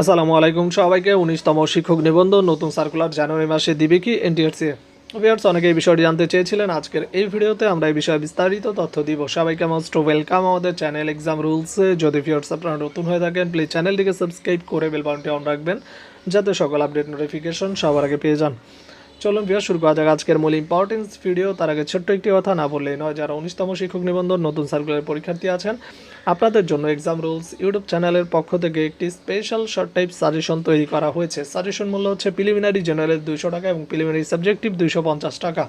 আসসালামু আলাইকুম সবাইকে। উনিশতম শিক্ষক নিবন্ধন, নতুন সার্কুলার জানুয়ারি মাসে দিবে কি এনটিআরসি ভিউয়ার্স অনেকে এই বিষয়টি জানতে চেয়েছিলেন। আজকের এই ভিডিওতে আমরা এই বিষয়ে বিস্তারিত তথ্য দিব। সবাইকে মোস্ট ওয়েলকাম আমাদের চ্যানেল এক্সাম রুলসে যদি ভিউয়ার্স আপনারা নতুন হয়ে থাকেন প্লিজ চ্যানেলটিকে সাবস্ক্রাইব করে বেল বাটনটি অন রাখবেন, যাতে সকল আপডেট নোটিফিকেশন সবার আগে পেয়ে যান। চলুন ভিউয়ার শুরু করা যাক আজকের মূল ইম্পর্টেন্স ভিডিও তার আগে ছোট্ট একটি কথা না বললেই নয়, যারা উনিশতম শিক্ষক নিবন্ধন, নতুন সার্কুলার পরীক্ষার্থী আছেন, আপনাদের জন্য এক্সাম রুলস ইউটিউব চ্যানেলের পক্ষ থেকে একটি স্পেশাল শর্ট টাইপ সাজেশন তৈরি করা হয়েছে। সাজেশন মূল্য হচ্ছে প্রিলিমিনারি জেনারেল দুইশো টাকা এবং প্রিলিমিনারি সাবজেক্টিভ দুইশো পঞ্চাশ টাকা।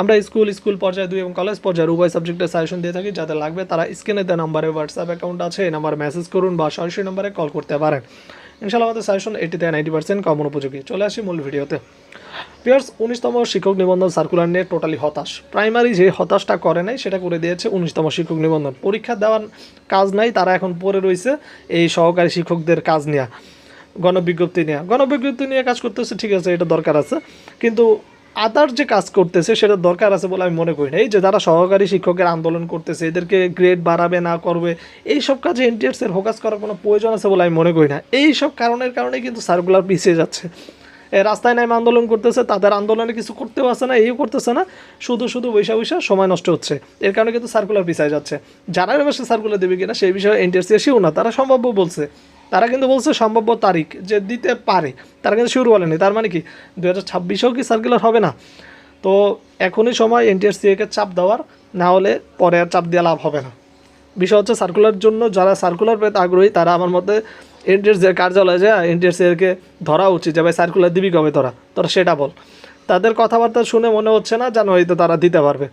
আমরা স্কুল স্কুল পর্যায়ে দুই এবং কলেজ পর্যায়ের উভয় সাবজেক্টের সাজেশন দিয়ে থাকি, যাদের লাগবে তারা স্ক্রিনে দেওয়া নাম্বারে হোয়াটসঅ্যাপ অ্যাকাউন্ট আছে, এই নাম্বার মেসেজ করুন বা সরাসরি নাম্বারে কল করতে পারেন। ইনশাআল্লাহ আমাদের সাজেশন এইটি থেকে নাইনটি পার্সেন্ট কমন উপযোগী। চলে আসি মূল ভিডিওতে। পিয়ার্স উনিশতম শিক্ষক নিবন্ধন সার্কুলার নিয়ে টোটালি হতাশ। প্রাইমারি যে হতাশটা করে নাই, সেটা করে দিয়েছে উনিশতম শিক্ষক নিবন্ধন। পরীক্ষা দেওয়ার কাজ নাই, তারা এখন পড়ে রয়েছে এই সহকারী শিক্ষকদের কাজ নেওয়া গণবিজ্ঞপ্তি নেওয়া গণবিজ্ঞপ্তি নিয়ে কাজ করতেছে, ঠিক আছে, এটা দরকার আছে। কিন্তু আদার যে কাজ করতেছে, সেটা দরকার আছে বলে আমি মনে করি না। এই যে যারা সহকারী শিক্ষকের আন্দোলন করতেছে, এদেরকে গ্রেড বাড়াবে, না করবে এই সব কাজে এনটিএসের ফোকাস করার কোনো প্রয়োজন আছে বলে আমি মনে করি না। এই সব কারণের কারণে কিন্তু সার্কুলার পিছিয়ে যাচ্ছে। রাস্তায় নামে আন্দোলন করতেছে, তাদের আন্দোলনে কিছু করতেও আছে না এই করতেছে না, শুধু শুধু বৈশা বৈশা সময় নষ্ট হচ্ছে। এর কারণে কিন্তু সার্কুলার পিছিয়ে যাচ্ছে। যারা এবার সার্কুলার দেবে কিনা, সেই বিষয়ে এনটিএসসি এসেও না, তারা সম্ভাব্য বলছে। তারা কিন্তু বলছে সম্ভাব্য তারিখ যে দিতে পারে। তারা কিন্তু শুরু বলেনি। তার মানে কি? দু হাজার ছাব্বিশেও কি সার্কুলার হবে না? তো এখনই সময় এনটিএসসিকে চাপ দেওয়ার, না হলে পরে আর চাপ দেওয়া লাভ হবে না। বিষয় হচ্ছে সার্কুলার জন্য যারা সার্কুলার পেতে আগ্রহী, তারা আমার মতে এনটিএস যে কার্যালয়ে যায় এনটিএস এরকে ধরা উচিত যে, ভাই সার্কুলার দিবি কবে তোরা? তোরা সেটা বল। তাদের কথাবার্তা শুনে মনে হচ্ছে না হয়তো তারা দিতে পারবে।